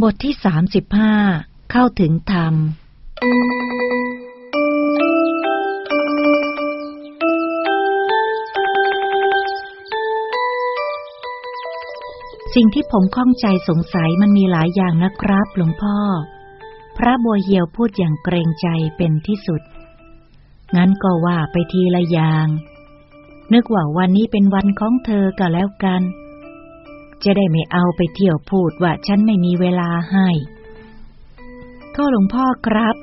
บทที่สามสิบห้าเข้าถึงธรรม สิ่งที่ผมข้องใจสงสัยมันมีหลายอย่างนะครับหลวงพ่อ พระบัวเหียวพูดอย่างเกรงใจเป็นที่สุด งั้นก็ว่าไปทีละอย่าง นึกว่าวันนี้เป็นวันของเธอก็แล้วกัน จะได้ไม่เอาไปเที่ยวพูดว่าฉันไม่มีเวลาให้ก็หลวงพ่อครับ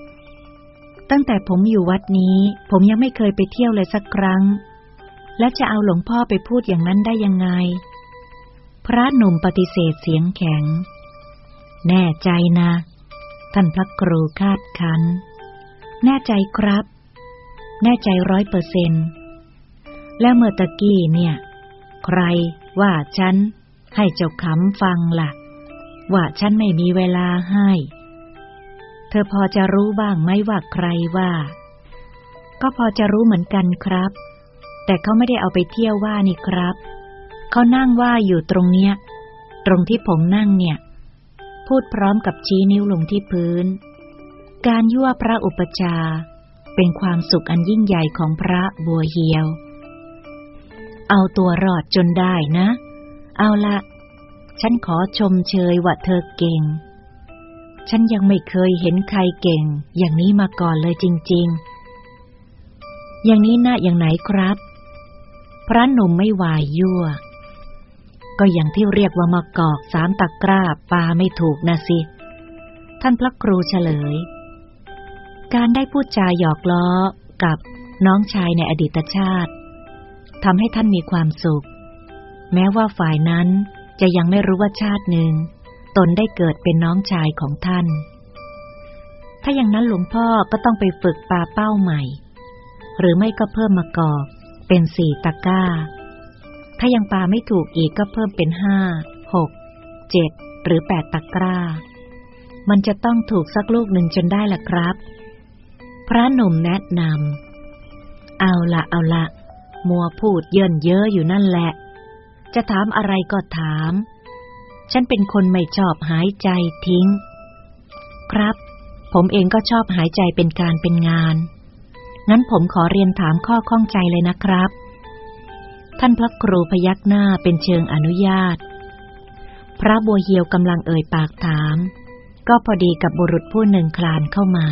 ตั้งแต่ผมอยู่วัดนี้ ผมยังไม่เคยไปเที่ยวเลยสักครั้ง และจะเอาหลวงพ่อไปพูดอย่างนั้นได้ยังไง พระหนุ่มปฏิเสธเสียงแข็ง แน่ใจนะ ท่านพระครูคาดคัน แน่ใจครับ แน่ใจร้อยเปอร์เซนแล้วเมื่อตะกี้เนี่ย ใครว่าฉัน ให้เจ้าขำฟังละ่ะ ว่าฉันไม่มีเวลาให้ เธอพอจะรู้บ้างไหมว่าใครว่า ก็พอจะรู้เหมือนกันครับ แต่เขาไม่ได้เอาไปเที่ยวว่านี่ครับ เขานั่งว่าอยู่ตรงเนี้ย ตรงที่ผมนั่งเนี่ย พูดพร้อมกับชี้นิ้วลงที่พื้น การยั่วพระอุปชาเป็นความสุขอันยิ่งใหญ่ของพระบัวเหียว เอาตัวรอดจนได้นะ เอาละ ฉันขอชมเชยว่าเธอเก่ง ฉันยังไม่เคยเห็นใครเก่ง อย่างนี้มาก่อนเลยจริง ๆ อย่างนี้น่าอย่างไหนครับ พระหนุ่มไม่วายยั่ว ก็อย่างที่เรียกว่ามากอกสามตะกร้าปาไม่ถูกนะสิ ท่านพระครูเฉลย การได้พูดจาหยอกล้อกับน้องชายในอดีตชาติทำให้ท่านมีความสุข แม้ว่าฝ่ายนั้นจะยังไม่รู้ว่าชาติหนึ่ง ตนได้เกิดเป็นน้องชายของท่าน ถ้าอย่างนั้นหลวงพ่อก็ต้องไปฝึกปลาเป้าใหม่ หรือไม่ก็เพิ่มมากอกเป็นสี่ตะก้า ถ้ายังปลาไม่ถูกอีกก็เพิ่มเป็นห้าหกเจ็ดหรือแปดตะกร้า มันจะต้องถูกสักลูกหนึ่งจนได้ล่ะครับ พระหนุ่มแนะนำเอาละเอาละมัวพูดเยินเย้ออยู่นั่นแหละ จะถามอะไรก็ถาม ฉันเป็นคนไม่ชอบหายใจทิ้ง ครับ ผมเองก็ชอบหายใจเป็นการเป็นงาน งั้นผมขอเรียนถามข้อข้องใจเลยนะครับ ท่านพระครูพยักหน้าเป็นเชิงอนุญาต พระบัวเหียวกำลังเอ่ยปากถาม ก็พอดีกับบุรุษผู้หนึ่งคลานเข้ามา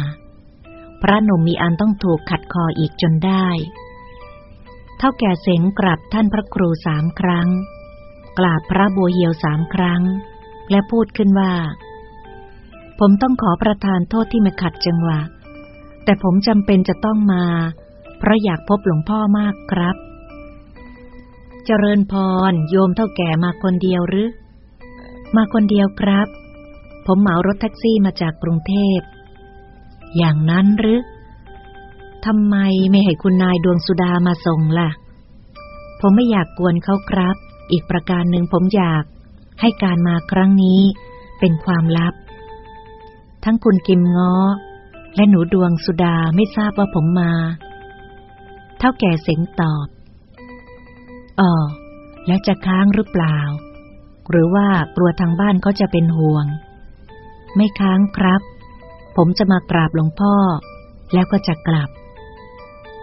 พระหนุ่มมีอันต้องถูกขัดคออีกจนได้ เท่าแก่เสงกราบท่านพระครูสามครั้ง กราบพระบัวเหียวสามครั้ง และพูดขึ้นว่า ผมต้องขอประทานโทษที่มาขัดจังหวะ แต่ผมจำเป็นจะต้องมา เพราะอยากพบหลวงพ่อมากครับ เจริญพร โยมเท่าแก่มาคนเดียวหรือ มาคนเดียวครับ ผมเหมารถแท็กซี่มาจากกรุงเทพ อย่างนั้นหรือ ทำไมไม่ให้คุณนายดวงสุดามาส่งล่ะ ผมไม่อยากกวนเขาครับ อีกประการหนึ่งผมอยาก ให้การมาครั้งนี้ เป็นความลับ ทั้งคุณกิมง้อ และหนูดวงสุดาไม่ทราบว่าผมมา เท่าแก่เสงตอบอ๋อแล้วจะค้างหรือเปล่า หรือว่ากลัวทางบ้านเขาจะเป็นห่วง ไม่ค้างครับ ผมจะมากราบหลวงพ่อ แล้วก็จะกลับ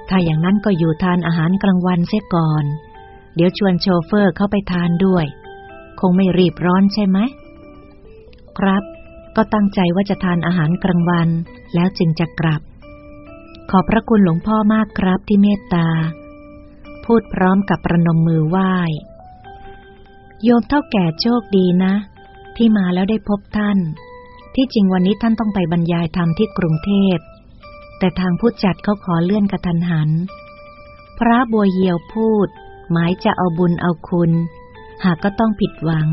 ถ้าอย่างนั้นก็อยู่ทานอาหารกลางวันเสียก่อน เดี๋ยวชวนโชเฟอร์เข้าไปทานด้วย คงไม่รีบร้อนใช่ไหม ครับ ก็ตั้งใจว่าจะทานอาหารกลางวัน แล้วจึงจะกลับ ขอบพระคุณหลวงพ่อมากครับที่เมตตา พูดพร้อมกับประนมมือไหว้ โยมเท่าแก่โชคดีนะ ที่มาแล้วได้พบท่าน ที่จริงวันนี้ท่านต้องไปบรรยายธรรมที่กรุงเทพ แต่ทางผู้จัดเขาขอเลื่อนกระทันหัน พระบัวเหียวพูด หมายจะเอาบุญเอาคุณ หากก็ต้องผิดหวัง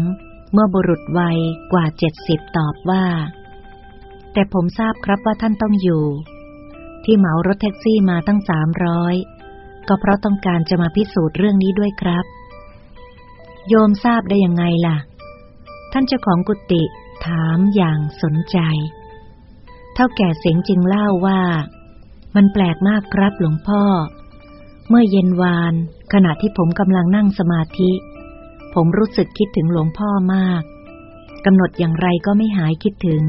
เมื่อบุรุษวัยกว่าเจ็ดสิบตอบว่า แต่ผมทราบครับว่าท่านต้องอยู่ ที่เหมารถแท็กซี่มาตั้งสามร้อยก็เพราะต้องการจะมาพิสูจน์เรื่องนี้ด้วยครับ โยมทราบได้ยังไงล่ะ ท่านเจ้าของกุฏิถามอย่างสนใจ เท่าแก่เสียงจึงเล่าว่า มันแปลกมากครับหลวงพ่อ เมื่อเย็นวาน ขณะที่ผมกำลังนั่งสมาธิ ผมรู้สึกคิดถึงหลวงพ่อมากกำหนดอย่างไรก็ไม่หายคิดถึง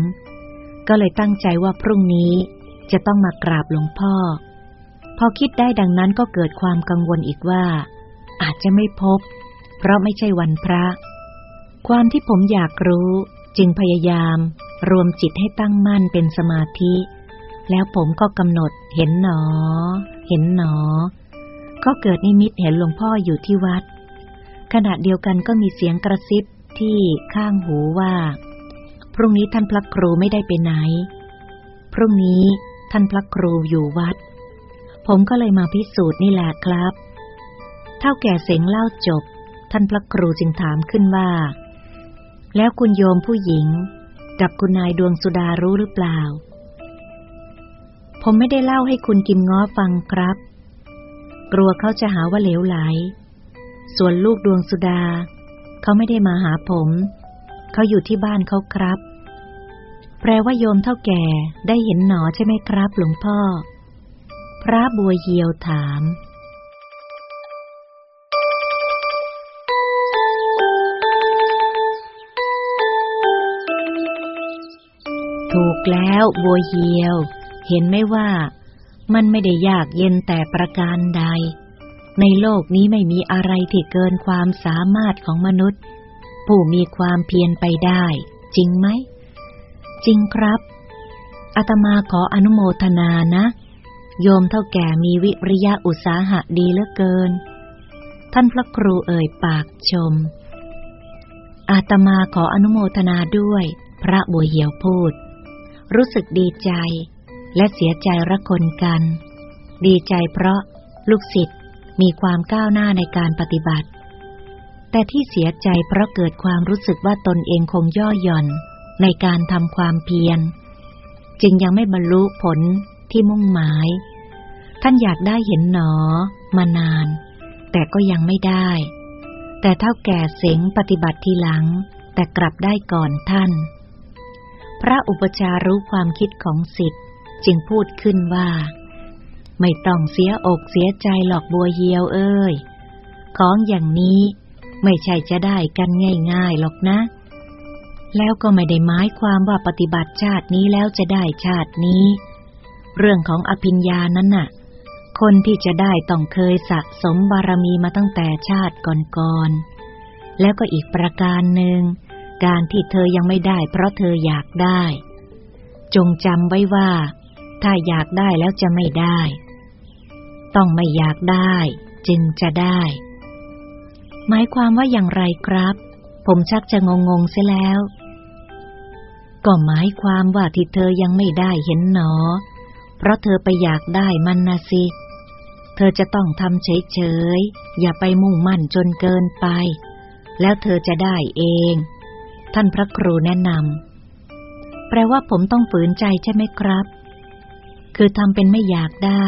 ก็เลยตั้งใจว่าพรุ่งนี้จะต้องมากราบหลวงพ่อ พอคิดได้ดังนั้นก็เกิดความกังวลอีกว่า อาจจะไม่พบ เพราะไม่ใช่วันพระ ความที่ผมอยากรู้จึงพยายาม รวมจิตให้ตั้งมั่นเป็นสมาธิ แล้วผมก็กำหนดเห็นหนอ เห็นหนอ ก็เกิดนิมิตเห็นหลวงพ่ออยู่ที่วัด ขณะเดียวกันก็มีเสียงกระซิบที่ข้างหูว่า พรุ่งนี้ท่านพระครูไม่ได้ไปไหน พรุ่งนี้ท่านพระครูอยู่วัด ผมก็เลยมาพิสูจน์นี่แหละครับ เท่าแก่เสียงเล่าจบ ท่านพระครูจึงถามขึ้นว่า แล้วคุณโยมผู้หญิง กับคุณนายดวงสุดารู้หรือเปล่า ผมไม่ได้เล่าให้คุณกิมง้อฟังครับ กลัวเขาจะหาว่าเหลวไหล ส่วนลูกดวงสุดา เขาไม่ได้มาหาผม เขาอยู่ที่บ้านเขาครับ แปลว่าโยมเท่าแก่ได้เห็นหนอใช่ไหมครับ หลวงพ่อ พระบัวเยียวถาม ถูกแล้วบัวเหียว เห็นไหมว่า มันไม่ได้ยากเย็นแต่ประการใด ในโลกนี้ไม่มีอะไรที่เกินความสามารถของมนุษย์ ผู้มีความเพียรไปได้ จริงไหม จริงครับอาตมาขออนุโมทนานะ โยมเท่าแก่มีวิริยะอุตสาหะดีเหลือเกิน ท่านพระครูเอ่ยปากชม อาตมาขออนุโมทนาด้วย พระบัวเหียวพูด รู้สึกดีใจ และเสียใจระคนกัน ดีใจเพราะลูกศิษย์มีความก้าวหน้าในการปฏิบัติ แต่ที่เสียใจเพราะเกิดความรู้สึกว่าตนเองคงย่อหย่อนในการทำความเพียร จึงยังไม่บรรลุผลที่มุ่งหมาย ท่านอยากได้เห็นหนอมานาน แต่ก็ยังไม่ได้ แต่เท่าแก่เสงปฏิบัติทีหลัง แต่กลับได้ก่อนท่าน พระอุปชารู้ความคิดของสิทธิ์จึงพูดขึ้นว่า ไม่ต้องเสียอกเสียใจหลอกบัวเยียวเอ้ย ของอย่างนี้ไม่ใช่จะได้กันง่ายๆหรอกนะ แล้วก็ไม่ได้หมายความว่าปฏิบัติชาตินี้แล้วจะได้ชาตินี้ เรื่องของอภิญญานั้นน่ะ คนที่จะได้ต้องเคยสะสมบารมีมาตั้งแต่ชาติก่อนๆ แล้วก็อีกประการหนึ่ง การที่เธอยังไม่ได้ เพราะเธออยากได้ จงจำไว้ว่า ถ้าอยากได้แล้วจะไม่ได้ ต้องไม่อยากได้ จึงจะได้ หมายความว่าอย่างไรครับ ผมชักจะงงงๆเสียแล้ว ก็หมายความว่าที่เธอยังไม่ได้เห็นหนอ เพราะเธอไปอยากได้มันนะสิเธอจะต้องทำเฉยๆ อย่าไปมุ่งมั่นจนเกินไป แล้วเธอจะได้เอง ท่านพระครูแนะนำ แปลว่าผมต้องฝืนใจใช่ไหมครับ คือทำเป็นไม่อยากได้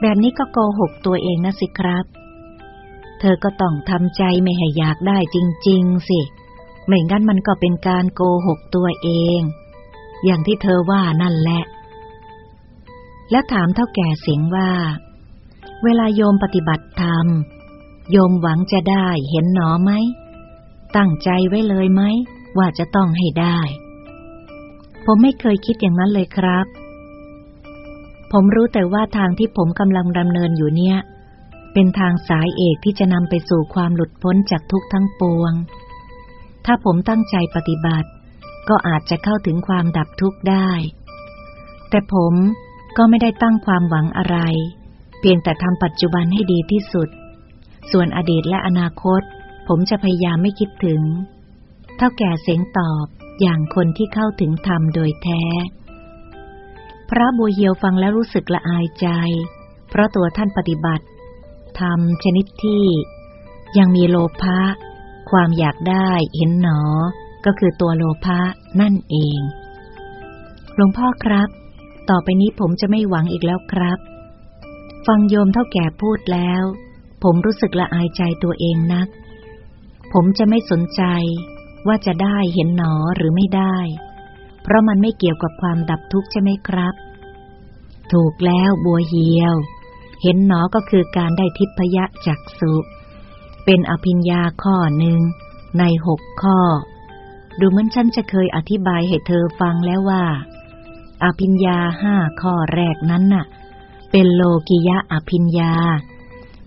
แบบนี้ก็โกหกตัวเองนะสิครับ เธอก็ต้องทำใจไม่ให้อยากได้จริง ๆ สิ ไม่งั้นมันก็เป็นการโกหกตัวเอง อย่างที่เธอว่านั่นแหละ และถามเท่าแก่เสียงว่า เวลาโยมปฏิบัติธรรม โยมหวังจะได้เห็นหนอไหมตั้งใจไว้เลยไหม ว่าจะต้องให้ได้ ผมไม่เคยคิดอย่างนั้นเลยครับ ผมรู้แต่ว่าทางที่ผมกำลังดำเนินอยู่เนี่ย เป็นทางสายเอกที่จะนำไปสู่ความหลุดพ้นจากทุกข์ทั้งปวง ถ้าผมตั้งใจปฏิบัติ ก็อาจจะเข้าถึงความดับทุกข์ได้ แต่ผมก็ไม่ได้ตั้งความหวังอะไร เพียงแต่ทำปัจจุบันให้ดีที่สุด ส่วนอดีตและอนาคต ผมจะพยายามไม่คิดถึง ท่าแก่เสียงตอบอย่างคนที่เข้าถึงธรรมโดยแท้ พระบัวเยียวฟังแล้วรู้สึกละอายใจ เพราะตัวท่านปฏิบัติทำชนิดที่ ยังมีโลภะความอยากได้เห็นหนอ ก็คือตัวโลภะนั่นเอง หลวงพ่อครับ ต่อไปนี้ผมจะไม่หวังอีกแล้วครับ ฟังโยมเท่าแก่พูดแล้ว ผมรู้สึกละอายใจตัวเองนัก ผมจะไม่สนใจ ว่าจะได้เห็นหนอหรือไม่ได้ เพราะมันไม่เกี่ยวกับความดับทุกข์ใช่ไหมครับ ถูกแล้วบัวเหียว เห็นหนอก็คือการได้ทิพยะจักสุเป็นอภิญญาข้อหนึ่งในหกข้อ ดูเหมือนฉันจะเคยอธิบายให้เธอฟังแล้วว่า อภิญญาห้าข้อแรกนั้นน่ะ เป็นโลกิยะอภิญญา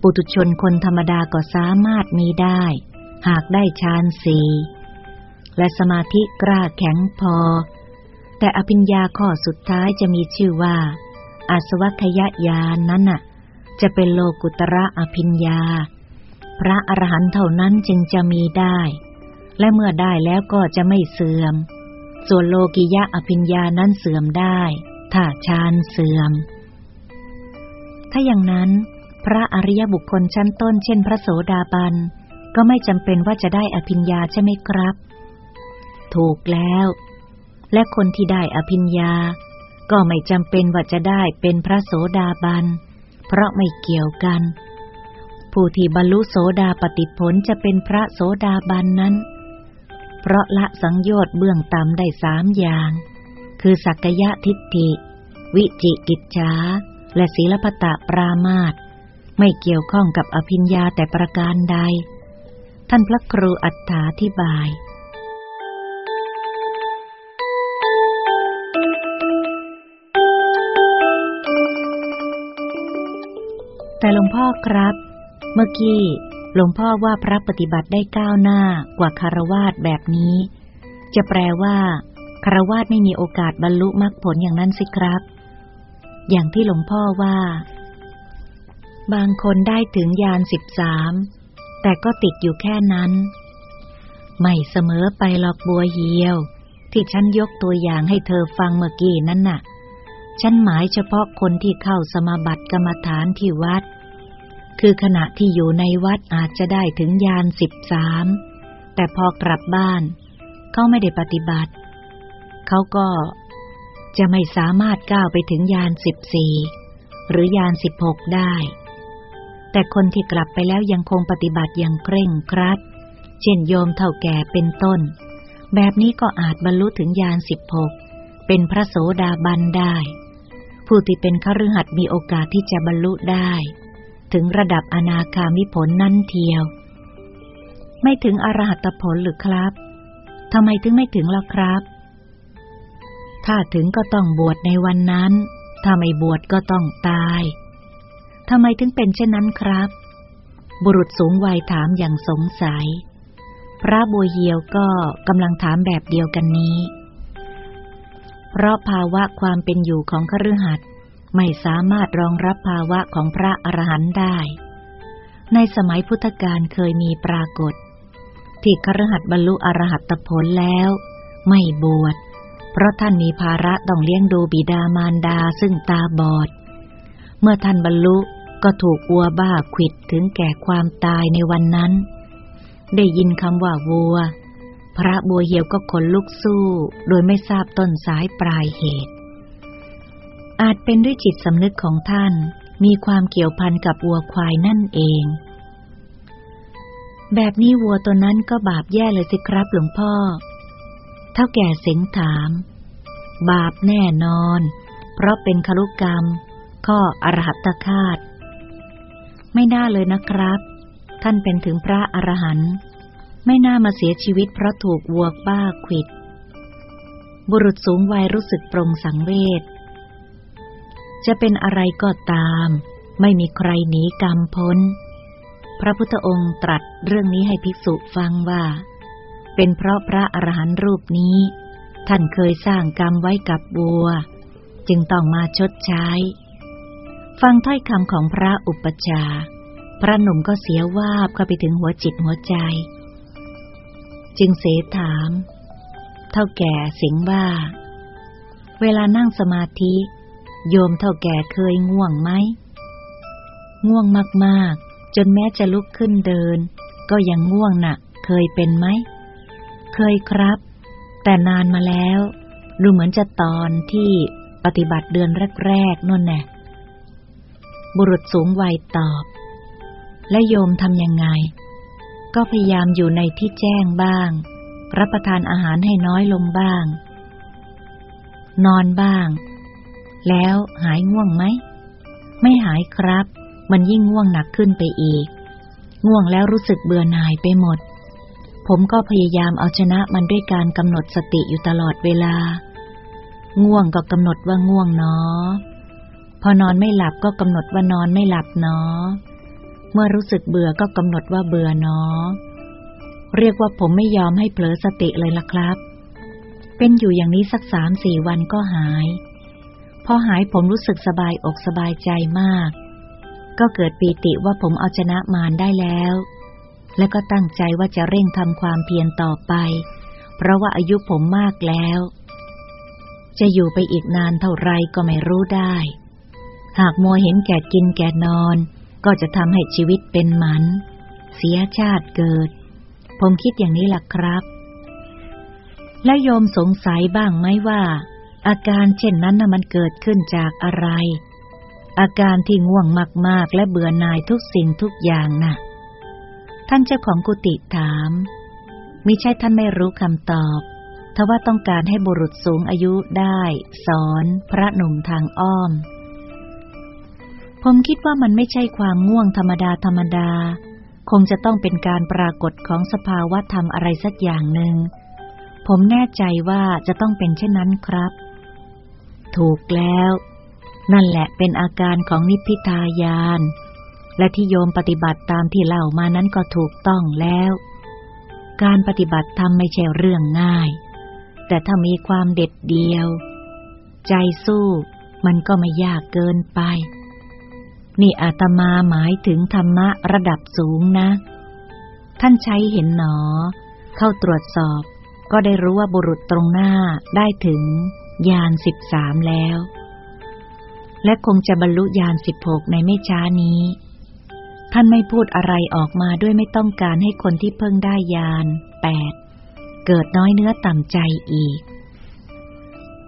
ปุตุชนคนธรรมดาก็สามารถมีได้ หากได้ฌานสี่ และสมาธิกล้าแข็งพอ แต่อภิญญาข้อสุดท้ายจะมีชื่อว่าอาสวัคยญาณนนั้นน่ะ จะเป็นโลกุตระอภิญญา พระอรหันต์เท่านั้นจึงจะมีได้ และเมื่อได้แล้วก็จะไม่เสื่อม ส่วนโลกิยะอภิญญานั้นเสื่อมได้ ถ้าฌานเสื่อม ถ้าอย่างนั้น พระอริยบุคคลชั้นต้นเช่นพระโสดาบันก็ไม่จำเป็นว่าจะได้อภิญญาใช่ไหมครับ ถูกแล้ว และคนที่ได้อภิญญา ก็ไม่จำเป็นว่าจะได้เป็นพระโสดาบัน เพราะไม่เกี่ยวกัน ผู้ที่บรรลุโสดาปติผลจะเป็นพระโสดาบันนั้น เพราะละสังโยชน์เบื้องต่ำได้สามอย่าง คือสักยะทิฏฐิ วิจิกิจฉาและศีลพตะปรามาตไม่เกี่ยวข้องกับอภิญญาแต่ประการใด ท่านพระครูอัฏฐาธิบาย แต่หลวงพ่อครับ เมื่อกี้หลวงพ่อว่าพระปฏิบัติได้ก้าวหน้ากว่าคารวาสแบบนี้ จะแปลว่าคารวาสไม่มีโอกาสบรรลุมรรคผลอย่างนั้นสิครับ อย่างที่หลวงพ่อว่า บางคนได้ถึงยานสิบสามแต่ก็ติดอยู่แค่นั้น ไม่เสมอไปหรอกบัวเหียว ที่ฉันยกตัวอย่างให้เธอฟังเมื่อกี้นั่นน่ะ ฉันหมายเฉพาะคนที่เข้าสมาบัติกรรมฐานที่วัด คือขณะที่อยู่ในวัดอาจจะได้ถึงยานสิบสาม แต่พอกลับบ้าน เขาไม่ได้ปฏิบัติ เขาก็จะไม่สามารถก้าวไปถึงยานสิบสี่หรือยานสิบหกได้ แต่คนที่กลับไปแล้วยังคงปฏิบัติอย่างเคร่งครัด เช่นโยมเท่าแก่เป็นต้น แบบนี้ก็อาจบรรลุถึงยานสิบหกเป็นพระโสดาบันได้ ผู้ที่เป็นขรือหัดมีโอกาสที่จะบรรลุได้ ถึงระดับอนาคามิผลนั่นเทียว ไม่ถึงอรหัตผลหรือครับทำไมถึงไม่ถึงล่ะครับ ถ้าถึงก็ต้องบวชในวันนั้น ถ้าไม่บวชก็ต้องตายทำไมถึงเป็นเช่นนั้นครับ บุรุษสูงวัยถามอย่างสงสัย พระบัวเหียวก็กำลังถามแบบเดียวกันนี้ เพราะภาวะความเป็นอยู่ของคฤหัสถ์ไม่สามารถรองรับภาวะของพระอรหันต์ได้ ในสมัยพุทธกาลเคยมีปรากฏ ที่คฤหัสถ์บรรลุอรหัตผลแล้ว ไม่บวช เพราะท่านมีภาระต้องเลี้ยงดูบิดามารดาซึ่งตาบอด เมื่อท่านบรรลุก็ถูกวัวบ้าขิดถึงแก่ความตายในวันนั้น ได้ยินคำว่าวัว พระบัวเหียวก็ขนลุกสู้ โดยไม่ทราบต้นสายปลายเหตุ อาจเป็นด้วยจิตสำนึกของท่านมีความเกี่ยวพันกับวัวควายนั่นเอง แบบนี้วัวตัวนั้นก็บาปแย่เลยสิครับหลวงพ่อ เท่าแก่เสงถาม บาปแน่นอน เพราะเป็นคลุกรรม ข้ออรหัตคาต ไม่น่าเลยนะครับ ท่านเป็นถึงพระอรหันต์ ไม่น่ามาเสียชีวิตเพราะถูกวัวบ้าขิด บุรุษสูงวัยรู้สึกปรงสังเวช จะเป็นอะไรก็ตาม ไม่มีใครหนีกรรมพ้น พระพุทธองค์ตรัสเรื่องนี้ให้ภิกษุฟังว่า เป็นเพราะพระอรหันต์รูปนี้ ท่านเคยสร้างกรรมไว้กับบัว จึงต้องมาชดใช้ ฟังถ้อยคำของพระอุปชา พระหนุ่มก็เสียวาบเข้าไปถึงหัวจิตหัวใจ จึงเสถาม เท่าแก่สิงว่า เวลานั่งสมาธิ โยมเท่าแก่เคยง่วงไหม ง่วงมากๆ จนแม้จะลุกขึ้นเดิน ก็ยังง่วงหนะ่ะเคยเป็นไหม เคยครับ แต่นานมาแล้ว ดูเหมือนจะตอนที่ปฏิบัติเดือนแรกๆนั่นแน่บุรุษสูงวัยตอบ และโยมทำยังไง ก็พยายามอยู่ในที่แจ้งบ้าง รับประทานอาหารให้น้อยลงบ้าง นอนบ้าง แล้วหายง่วงไหม ไม่หายครับ มันยิ่งง่วงหนักขึ้นไปอีก ง่วงแล้วรู้สึกเบื่อหน่ายไปหมด ผมก็พยายามเอาชนะมันด้วยการกำหนดสติอยู่ตลอดเวลา ง่วงก็กำหนดว่าง่วงเนาะพอนอนไม่หลับก็กำหนดว่านอนไม่หลับเนาะ เมื่อรู้สึกเบื่อก็กำหนดว่าเบื่อเนาะเรียกว่าผมไม่ยอมให้เผลอสติเลยล่ะครับ เป็นอยู่อย่างนี้สักสามสี่วันก็หาย พอหายผมรู้สึกสบายอกสบายใจมาก ก็เกิดปีติว่าผมเอาชนะมารได้แล้ว และก็ตั้งใจว่าจะเร่งทำความเพียรต่อไป เพราะว่าอายุผมมากแล้ว จะอยู่ไปอีกนานเท่าไรก็ไม่รู้ได้ หากมัวเห็นแก่กินแก่นอน ก็จะทำให้ชีวิตเป็นหมัน เสียชาติเกิด ผมคิดอย่างนี้ล่ะครับ และโยมสงสัยบ้างไหมว่า อาการเช่นนั้นน่ะมันเกิดขึ้นจากอะไร อาการที่ง่วงมากๆ และเบื่อหน่ายทุกสิ่งทุกอย่างน่ะ ท่านเจ้าของกุฏิถามมิใช่ท่านไม่รู้คำตอบทว่าต้องการให้บุรุษสูงอายุได้ สอนพระหนุ่มทางอ้อม ผมคิดว่ามันไม่ใช่ความง่วงธรรมดาธรรมดา คงจะต้องเป็นการปรากฏของสภาวะธรรมอะไรสักอย่างหนึ่ง ผมแน่ใจว่าจะต้องเป็นเช่นนั้นครับ ถูกแล้ว นั่นแหละเป็นอาการของนิพพิทายาน และที่โยมปฏิบัติตามที่เล่ามานั้นก็ถูกต้องแล้ว การปฏิบัติธรรมไม่ใช่เรื่องง่าย แต่ถ้ามีความเด็ดเดียว ใจสู้มันก็ไม่ยากเกินไป นี่อาตมาหมายถึงธรรมะระดับสูงนะ ท่านใช้เห็นหนอ เข้าตรวจสอบ ก็ได้รู้ว่าบุรุษตรงหน้าได้ถึงยานสิบสามแล้ว และคงจะบรรลุยานสิบหกในไม่ช้านี้ ท่านไม่พูดอะไรออกมาด้วยไม่ต้องการให้คนที่เพิ่งได้ยานแปดเกิดน้อยเนื้อต่ำใจอีก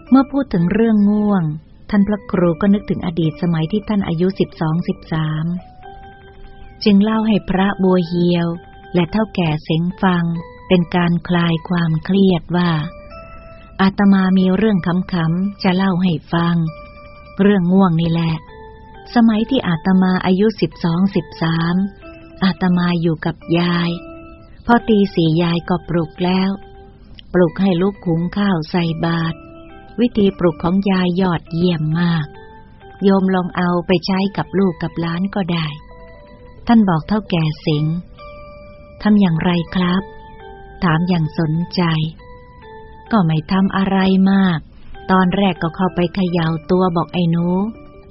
เมื่อพูดถึงเรื่องง่วง ท่านพระครูก็นึกถึงอดีตสมัยที่ท่านอายุสิบสองสิบสามจึงเล่าให้พระบัวเฮียว และเท่าแก่เสงฟัง เป็นการคลายความเครียดว่า อาตมามีเรื่องขำๆจะเล่าให้ฟัง เรื่องง่วงนี่แหละ สมัยที่อาตมาอายุสิบสองสิบสามอาตมาอยู่กับยาย พอตีสี่ยายก็ปลุกแล้ว ปลุกให้ลูกขุงข้าวใส่บาตร วิธีปลุกของยายยอดเยี่ยมมาก โยมลองเอาไปใช้กับลูกกับหลานก็ได้ ท่านบอกเท่าแก่สิงทำอย่างไรครับ ถามอย่างสนใจ ก็ไม่ทำอะไรมาก ตอนแรกก็เข้าไปเขย่าตัวบอกไอ้หนู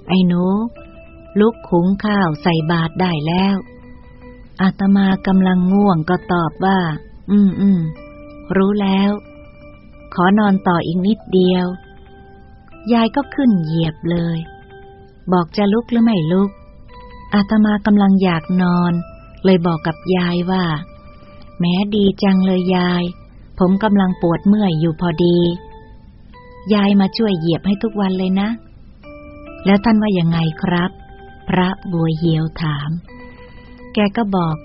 ไอ้หนู ลุกขุงข้าวใส่บาตรได้แล้ว อาตมากำลังง่วงก็ตอบว่า อืมอืมรู้แล้ว ขอนอนต่ออีกนิดเดียว ยายก็ขึ้นเหยียบเลย บอกจะลุกหรือไม่ลุก อาตมากำลังอยากนอน เลยบอกกับยายว่า แม้ดีจังเลยยาย ผมกำลังปวดเมื่อยอยู่พอดี ยายมาช่วยเหยียบให้ทุกวันเลยนะ แล้วท่านว่ายังไงครับ พระบัวเหียวถาม แกก็บอก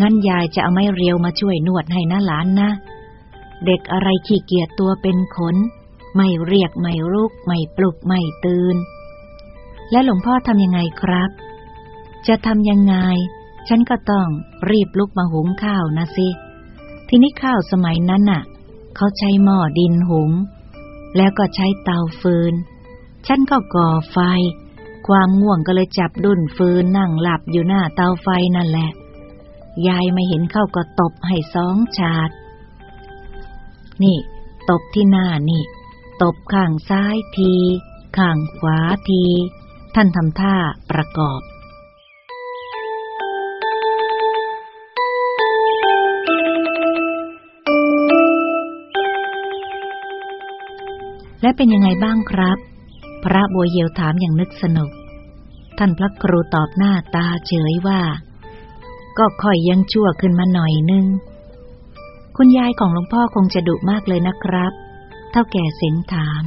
งั้นยายจะเอาไม้เรียวมาช่วยนวดให้นะหลานนะ เด็กอะไรขี้เกียจตัวเป็นขน ไม่เรียกไม่ลุกไม่ปลุกไม่ตื่น และหลวงพ่อทำยังไงครับ จะทำยังไง ฉันก็ต้องรีบลุกมาหุงข้าวนะสิ ทีนี้ข้าวสมัยนั้นน่ะ เขาใช้หม้อดินหุง แล้วก็ใช้เตาฟืน ฉันก็ก่อไฟ ความง่วงก็เลยจับดุนฟืนนั่งหลับอยู่หน้าเตาไฟนั่นแหละ ยายไม่เห็นเข้าก็ตบให้สองฉาด นี่ ตบที่หน้านี่ ตบข้างซ้ายที ข้างขวาที ท่านทำท่าประกอบและเป็นยังไงบ้างครับ พระบัวเหียวถามอย่างนึกสนุก ท่านพระครูตอบหน้าตาเฉยว่า ก็ค่อยยังชั่วขึ้นมาหน่อยนึง คุณยายของหลวงพ่อคงจะดุมากเลยนะครับ เท่าแก่เสียงถาม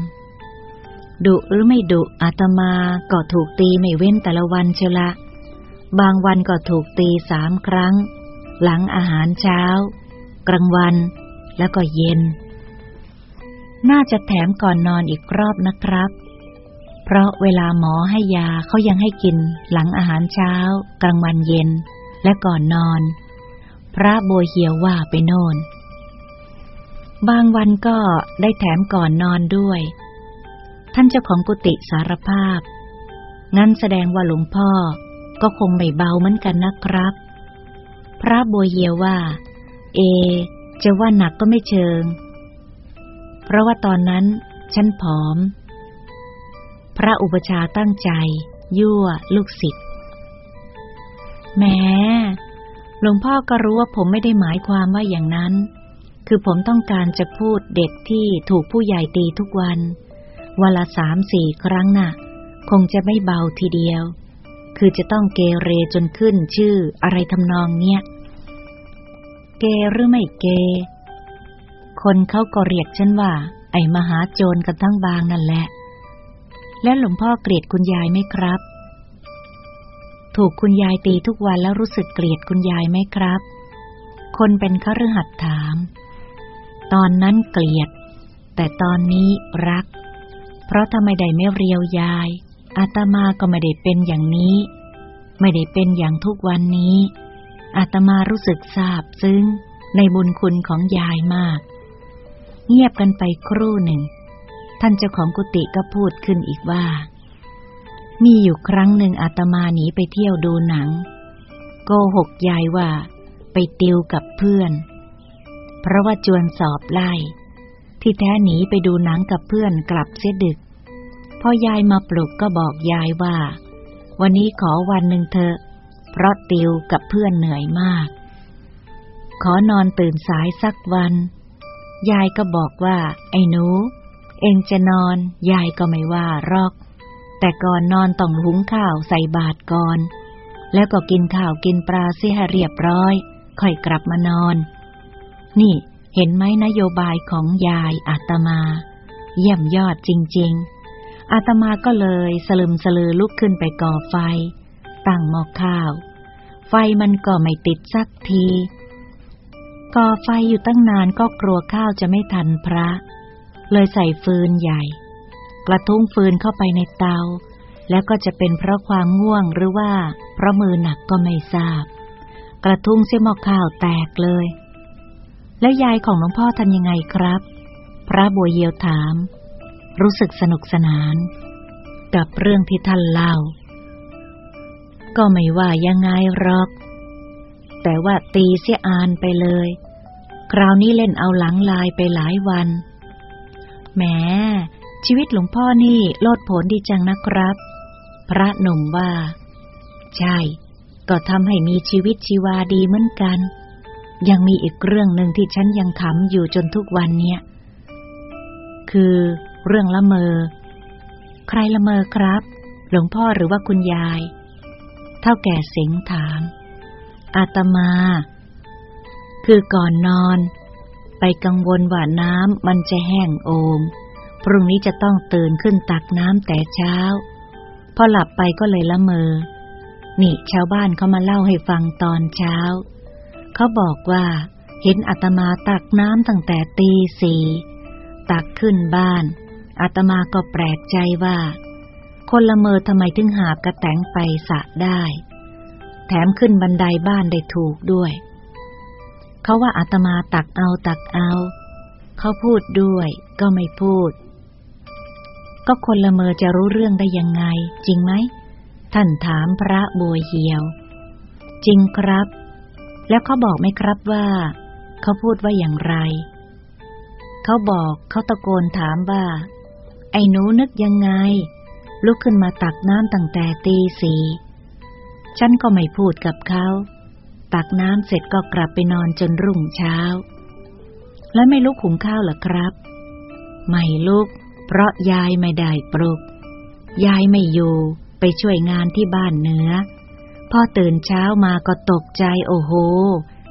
ดุหรือไม่ดุอาตมาก็ถูกตีไม่เว้นแต่ละวันเชละ บางวันก็ถูกตีสามครั้ง หลังอาหารเช้า กลางวัน แล้วก็เย็น น่าจะแถมก่อนนอนอีกรอบนะครับ เพราะเวลาหมอให้ยาเขายังให้กิน หลังอาหารเช้า กลางวันเย็น และก่อนนอน พระโบวเหียวว่าไปโน่น บางวันก็ได้แถมก่อนนอนด้วย ท่านเจ้าของกุฏิสารภาพ งั้นแสดงว่าหลวงพ่อก็คงไม่เบาเหมือนกันนะครับ พระบัวเยียวว่า เอ จะว่าหนักก็ไม่เชิง เพราะว่าตอนนั้นฉันผอม พระอุปชาตั้งใจ ยั่วลูกศิษย์แม้หลวงพ่อก็รู้ว่าผมไม่ได้หมายความว่าอย่างนั้น คือผมต้องการจะพูดเด็กที่ถูกผู้ใหญ่ตีทุกวัน วันละสามสี่ครั้งน่ะ คงจะไม่เบาทีเดียว คือจะต้องเกเรจนขึ้นชื่ออะไรทำนองเนี้ย เกหรือไม่เก คนเขาก็เรียกฉันว่า ไอ้มหาโจรกันทั้งบางนั่นแหละ และหลวงพ่อเกลียดคุณยายไหมครับ ถูกคุณยายตีทุกวันแล้วรู้สึกเกลียดคุณยายไหมครับคนเป็นขรือหัดถาม ตอนนั้นเกลียด แต่ตอนนี้รัก เพราะถ้าไม่ได้ไม่เรียวยาย อาตมาก็ไม่ได้เป็นอย่างนี้ ไม่ได้เป็นอย่างทุกวันนี้ อาตมารู้สึกซาบซึ้งในบุญคุณของยายมาก เงียบกันไปครู่หนึ่ง ท่านเจ้าของกุฏิก็พูดขึ้นอีกว่า มีอยู่ครั้งหนึ่งอาตมาหนีไปเที่ยวดูหนัง โกหกยายว่า ไปติวกับเพื่อน เพราะว่าจวนสอบไล่ ที่แท้หนีไปดูหนังกับเพื่อนกลับเสียดึก พอยายมาปลุกก็บอกยายว่า วันนี้ขอวันหนึ่งเถอะ เพราะติวกับเพื่อนเหนื่อยมาก ขอนอนตื่นสายสักวัน ยายก็บอกว่า ไอ้หนู เองจะนอน ยายก็ไม่ว่ารอก แต่ก่อนนอนต้องหุงข้าวใส่บาตรก่อน แล้วก็กินข้าวกินปลาเสียให้เรียบร้อย ค่อยกลับมานอน นี่เห็นไหมนโยบายของยายอาตมา เยี่ยมยอดจริง ๆ อาตมาก็เลยสลึมสลือลุกขึ้นไปก่อไฟ ตั้งหม้อข้าว ไฟมันก็ไม่ติดสักที ก่อไฟอยู่ตั้งนานก็กลัวข้าวจะไม่ทันพระ เลยใส่ฟืนใหญ่ กระทุ้งฟืนเข้าไปในเตา แล้วก็จะเป็นเพราะความง่วงหรือว่าเพราะมือหนักก็ไม่ทราบ กระทุ้งเสียหม้อข้าวแตกเลย แล้วยายของหลวงพ่อทำยังไงครับ พระบัวเยียวถาม รู้สึกสนุกสนาน กับเรื่องที่ท่านเล่า ก็ไม่ว่ายังไงหรอก แต่ว่าตีเสียอานไปเลย คราวนี้เล่นเอาหลังลายไปหลายวัน แหม ชีวิตหลวงพ่อนี่โลดผลดีจังนะครับ พระหนุ่มว่า ใช่ ก็ทำให้มีชีวิตชีวาดีเหมือนกัน ยังมีอีกเรื่องหนึ่งที่ฉันยังขำอยู่จนทุกวันเนี้ยคือเรื่องละเมอ ใครละเมอครับ หลวงพ่อหรือว่าคุณยาย เท่าแก่เสงถาม อาตมา คือก่อนนอน ไปกังวลว่าน้ำมันจะแห้งโอม พรุ่งนี้จะต้องตื่นขึ้นตักน้ำแต่เช้า พอหลับไปก็เลยละเมอ นี่ชาวบ้านเขามาเล่าให้ฟังตอนเช้า เขาบอกว่า เห็นอาตมาตักน้ำตั้งแต่ตีสี่ตักขึ้นบ้านอาตมาก็แปลกใจว่า คนละเมอทำไมถึงหาบกระแตงไปสะได้ แถมขึ้นบันไดบ้านได้ถูกด้วย เขาว่าอาตมาตักเอาตักเอา เขาพูดด้วยก็ไม่พูด ก็คนละเมอจะรู้เรื่องได้ยังไง จริงไหม ท่านถามพระบัวเหียว จริงครับ แล้วเขาบอกไหมครับว่า เขาพูดว่าอย่างไร เขาบอกเขาตะโกนถามว่า ไอ้หนูนึกยังไง ลุกขึ้นมาตักน้ำตั้งแต่ตีสี่ฉันก็ไม่พูดกับเขา ตักน้ำเสร็จก็กลับไปนอนจนรุ่งเช้า แล้วไม่ลุกหุงข้าวหรอครับ ไม่ลุก เพราะยายไม่ได้ปลุก ยายไม่อยู่ไปช่วยงานที่บ้านเนื้อ พ่อตื่นเช้ามาก็ตกใจโอ้โห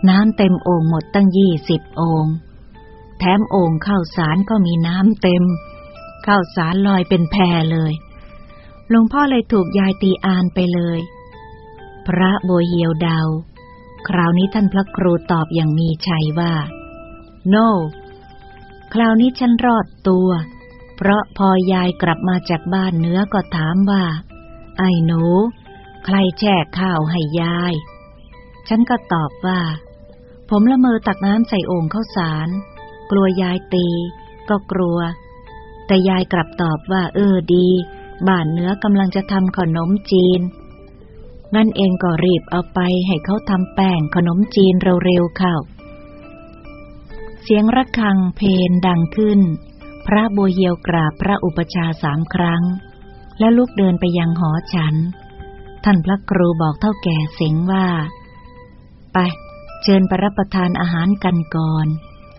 น้ำเต็มโอ่งหมดตั้งยี่สิบโอ่งแถมโอ่งข้าวสารก็มีน้ำเต็ม ข้าวสารลอยเป็นแพเลยหลวงพ่อเลยถูกยายตีอานไปเลย พระโบวเหียวดาว คราวนี้ท่านพระครูตอบอย่างมีชัยว่าโน no. คราวนี้ฉันรอดตัว เพราะพอยายกลับมาจากบ้านเนื้อก็ถามว่า ไอ้หนู ใครแช่ข้าวให้ยาย ฉันก็ตอบว่า ผมละเมอตักน้ำใส่โอ่งข้าวสาร กลัวยายตี ก็กลัว แต่ยายกลับตอบว่า เออดี บ้านเนื้อกำลังจะทำขนมจีนงั้นเองก็รีบเอาไปให้เขาทำแป้งขนมจีนเร็วๆเข้าเสียงระฆังเพลงดังขึ้น พระบัวเหียวกราบพระอุปชาสามครั้ง แล้วลุกเดินไปยังหอฉัน ท่านพระครูบอกเท่าแก่เสงว่า ไป เชิญไปรับประทานอาหารกันก่อน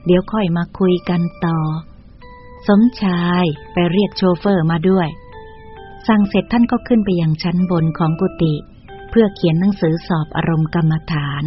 เดี๋ยวค่อยมาคุยกันต่อ สมชายไปเรียกโชเฟอร์มาด้วย สั่งเสร็จท่านก็ขึ้นไปยังชั้นบนของกุฏิเพื่อเขียนหนังสือสอบอารมณ์กรรมฐาน